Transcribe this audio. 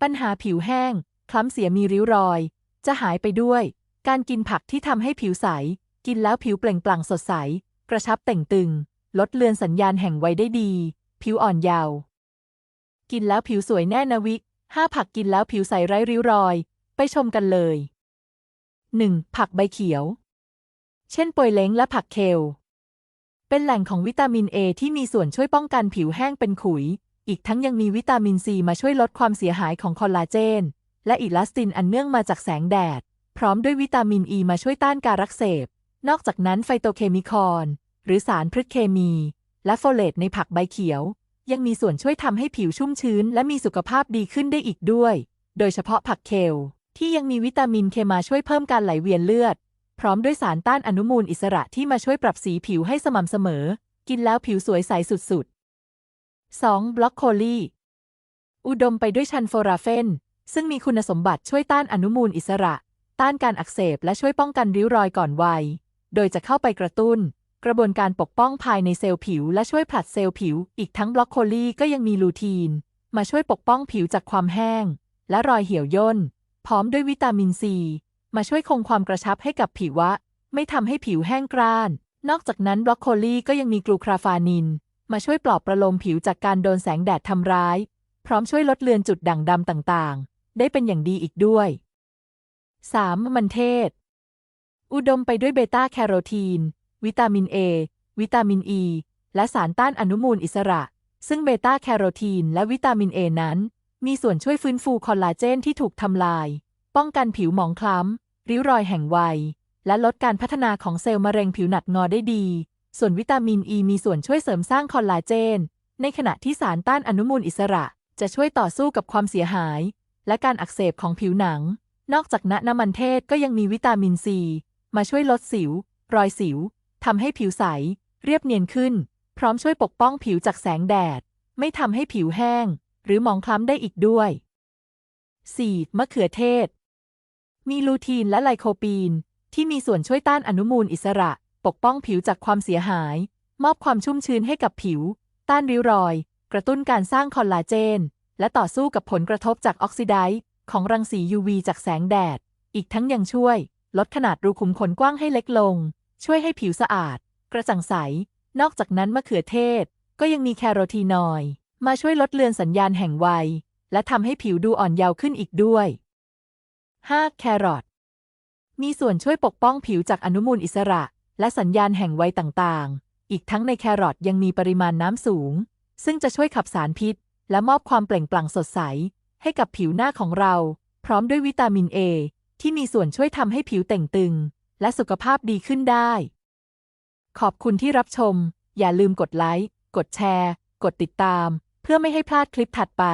ปัญหาผิวแห้ง คล้ำเสียมีริ้วรอย จะหายไปด้วย การกินผักที่ทำให้ผิวใส กินแล้วผิวเปล่งปลั่งสดใส กระชับเต่งตึง ลดเลือนสัญญาณแห่งวัยได้ดี ผิวอ่อนเยาว์กินแล้วผิวสวยแน่นะวิกห้าผักกินแล้วผิวใสไร้ริ้วรอย ไปชมกันเลย 1. ผักใบเขียว เช่นปวยเล้งและผักเคล เป็นแหล่งของวิตามินเอที่มีส่วนช่วยป้องกันผิวแห้งเป็นขุย อีกทั้งยังมีวิตามินซีมาช่วยลดความเสียหายของคอลลาเจน และอิลาสตินอันเนื่องมาจากแสงแดด พร้อมด้วยวิตามินอ e ีมาช่วยต้านการรักเสบ นอกจากนั้นไฟโตเคมีคอลหรือสารพฤกเคมี และโฟเลตในผักใบเขียว ยังมีส่วนช่วยทำให้ผิวชุ่มชื้น และมีสุขภาพดีขึ้นได้อีกด้วย โดยเฉพาะผักเคล ที่ยังมีวิตามินเคมาช่วยเพิ่มการไหลเวียนเลือด พร้อมด้วยสารต้านอนุมูลอิสระที่มาช่วยปรับสีผิวให้สม่ำเสมอ กินแล้วผิวสวยใสสุดๆ 2. บล็อกโคลีอุดมไปด้วยชันโฟราเฟน ซึ่งมีคุณสมบัติช่วยต้านอนุมูลอิสระ ต้านการอักเสบและช่วยป้องกันริ้วรอยก่อนวัย โดยจะเข้าไปกระตุ้น กระบวนการปกป้องภายในเซลล์ผิว และช่วยผลัดเซลล์ผิว อีกทั้งบล็อกโคลีก็ยังมีลูทีน มาช่วยปกป้องผิวจากความแห้ง และรอยเหี่ยวย่น พร้อมด้วยวิตามินซี มาช่วยคงความกระชับให้กับผิววะ ไม่ทำให้ผิวแห้งกร้าน นอกจากนั้นบล็อกโคลีก็ยังมีกลูคราฟานิน มาช่วยปลอบประโลมผิวจากการโดนแสงแดดทำร้าย พร้อมช่วยลดเลือนจุดด่างดำต่างๆ ได้เป็นอย่างดีอีกด้วย 3. มันเทศ อุดมไปด้วยเบต้าแคโรทีน วิตามิน A วิตามิน E และสารต้านอนุมูลอิสระ ซึ่งเบต้าแคโรทีนและวิตามิน A นั้น มีส่วนช่วยฟื้นฟูคอลลาเจนที่ถูกทำลาย ป้องกันผิวหมองคล้ำ ริ้วรอยแห่งวัย และลดการพัฒนาของเซลล์มะเร็งผิวหนักงอได้ดี ส่วนวิตามิน E มีส่วนช่วยเสริมสร้างคอลลาเจน ในขณะที่สารต้านอนุมูลอิสระจะช่วยต่อสู้กับความเสียหาย และการอักเสบของผิวหนัง นอกจากน้ำมันเทศก็ยังมีวิตามินซีมาช่วยลดสิว รอยสิวทำให้ผิวใส เรียบเนียนขึ้น พร้อมช่วยปกป้องผิวจากแสงแดด ไม่ทำให้ผิวแห้ง หรือหมองคล้ำได้อีกด้วย 4. มะเขือเทศ มีลูทีนและไลโคปีน ที่มีส่วนช่วยต้านอนุมูลอิสระ ปกป้องผิวจากความเสียหาย มอบความชุ่มชื้นให้กับผิว ต้านริ้วรอย กระตุ้นการสร้างคอลลาเจน และต่อสู้กับผลกระทบจากออกซิไดซ์ของรังสี UV จากแสงแดด อีกทั้งยังช่วย ลดขนาดรูขุมขนกว้างให้เล็กลง ช่วยให้ผิวสะอาด กระจ่างใส นอกจากนั้นมะเขือเทศ ก็ยังมีแคโรทีนอยด์มาช่วยลดเลือนสัญญาณแห่งวัย และทำให้ผิวดูอ่อนเยาว์ขึ้นอีกด้วย 5. แครอทมีส่วนช่วยปกป้องผิวจากอนุมูลอิสระ และสัญญาณแห่งวัยต่างๆ อีกทั้งในแครอทยังมีปริมาณน้ำสูง ซึ่งจะช่วยขับสารพิษ และมอบความเปล่งปลั่งสดใส ให้กับผิวหน้าของเรา พร้อมด้วยวิตามิน A ที่มีส่วนช่วยทำให้ผิวเต่งตึง และสุขภาพดีขึ้นได้ ขอบคุณที่รับชม อย่าลืมกดไลค์ กดแชร์ กดติดตาม เพื่อไม่ให้พลาดคลิปถัดไป